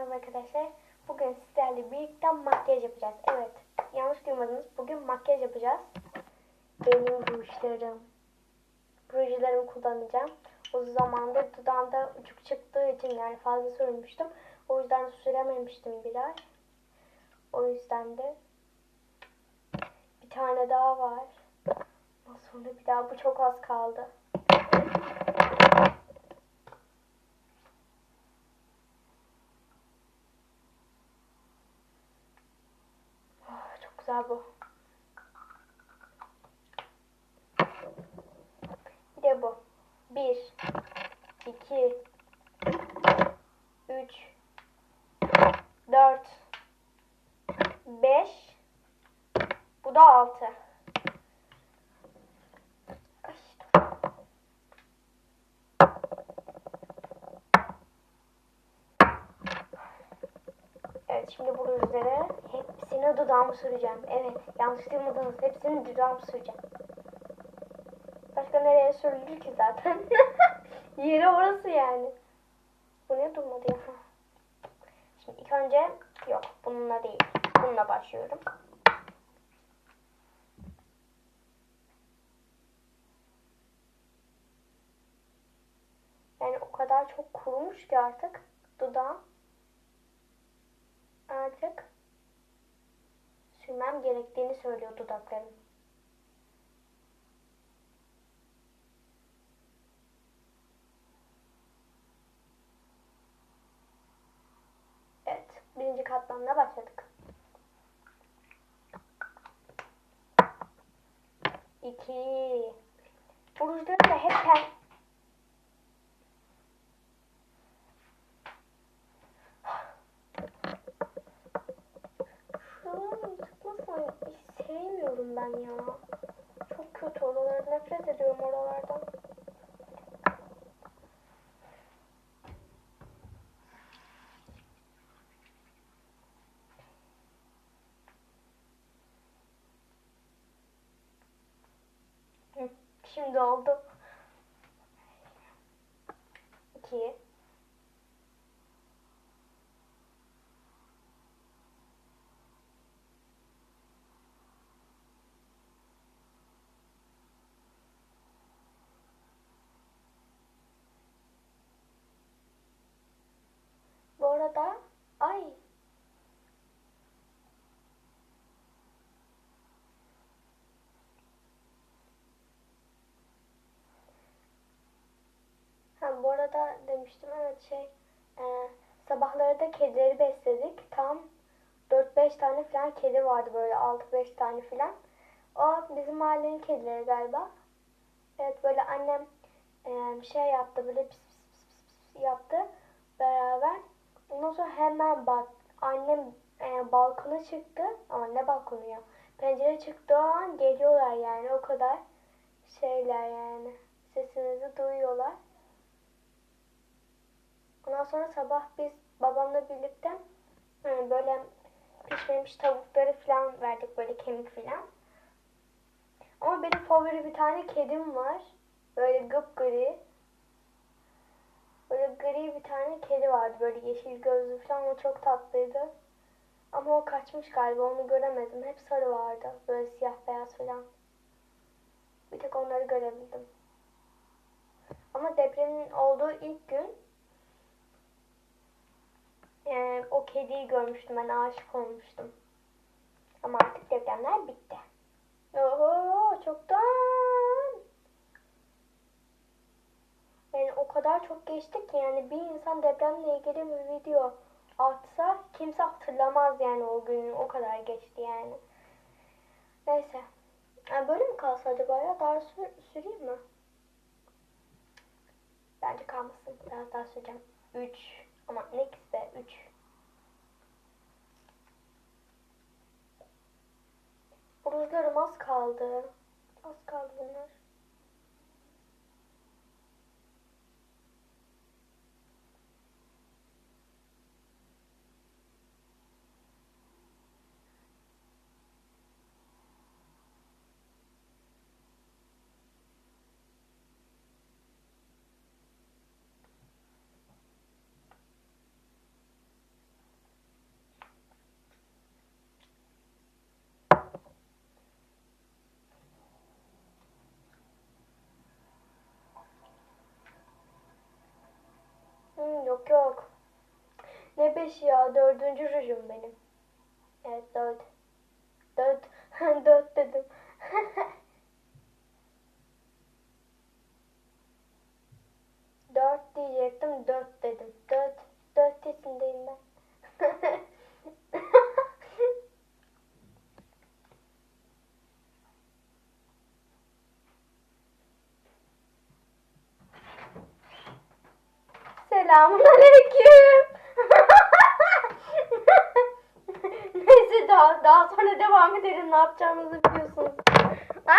merhaba arkadaşlar. Bugün sizlerle birlikte makyaj yapacağız. Evet, yanlış duymadınız. Bugün makyaj yapacağız. Benim rujlarım. Rujlarımı kullanacağım. Uzun zamandır dudağımda uçuk çıktığı için yani fazla sürmüştüm. O yüzden sürememiştim bir ay. O yüzden de bir tane daha var. Sonra bir daha bu çok az kaldı. Ah, çok güzel bu. Bir de bu. Bir, iki, üç, dört, beş, bu da altı. Ay, dur. Evet şimdi bu rujları dudağıma süreceğim. Evet yanlış duymadınız hepsini dudağıma süreceğim. Başka nereye sürülür ki zaten? Yeri orası yani. Bu ne durmadı ya? Şimdi ilk önce yok bununla değil. Bununla başlıyorum. Yani o kadar çok kurumuş ki artık dudağım. Artık sürmem gerektiğini söylüyor dudaklarım. Evet, birinci katmanla başladık. İki. Bu da hep pen... Sevmiyorum ben ya. Çok kötü oralar. Nefret ediyorum oralardan. Şimdi oldu. 2 Burada ay. Ha bu arada demiştim evet şey e, sabahları da kedileri besledik. Tam 4-5 tane falan kedi vardı böyle 6-5 tane falan. O bizim mahallenin kedileri galiba. Evet böyle annem e, şey yaptı böyle pis pis pis, pis yaptı beraber. Ondan sonra hemen bak annem e, balkona çıktı. Ama ne balkonu ya? Pencere çıktığı an geliyorlar yani o kadar şeyler yani. Sesinizi duyuyorlar. Ondan sonra sabah biz babamla birlikte e, böyle pişmemiş tavukları falan verdik böyle kemik falan. Ama benim favori bir tane kedim var. Böyle gıpgri. Bir tane kedi vardı böyle yeşil gözlü falan o çok tatlıydı. Ama o kaçmış galiba onu göremedim. Hep sarı vardı. Böyle siyah beyaz falan. Bir tek onları görebildim. Ama depremin olduğu ilk gün e, o kediyi görmüştüm. Ben aşık olmuştum. Ama artık depremler bitti. Oho çoktan. Yani o kadar çok geçti ki yani bir insan depremle ilgili bir video atsa kimse hatırlamaz yani o günü o kadar geçti yani. Neyse. Yani böyle mi kalsa acaba ya? Daha sür süreyim mi? Bence kalmasın. Biraz daha süreceğim. 3. Ama ne de 3. Bu rujlarım az kaldı. Az kaldı bunlar. Yok yok. Ne beşi ya? Dördüncü rujum benim. Evet dört. Dört. dört dedim. dört diyecektim. Dört dedim. Dört. Dört yaşındayım ben. Selamun aleyküm. Neyse daha, daha sonra devam edelim. Ne yapacağımızı biliyorsunuz. Ay.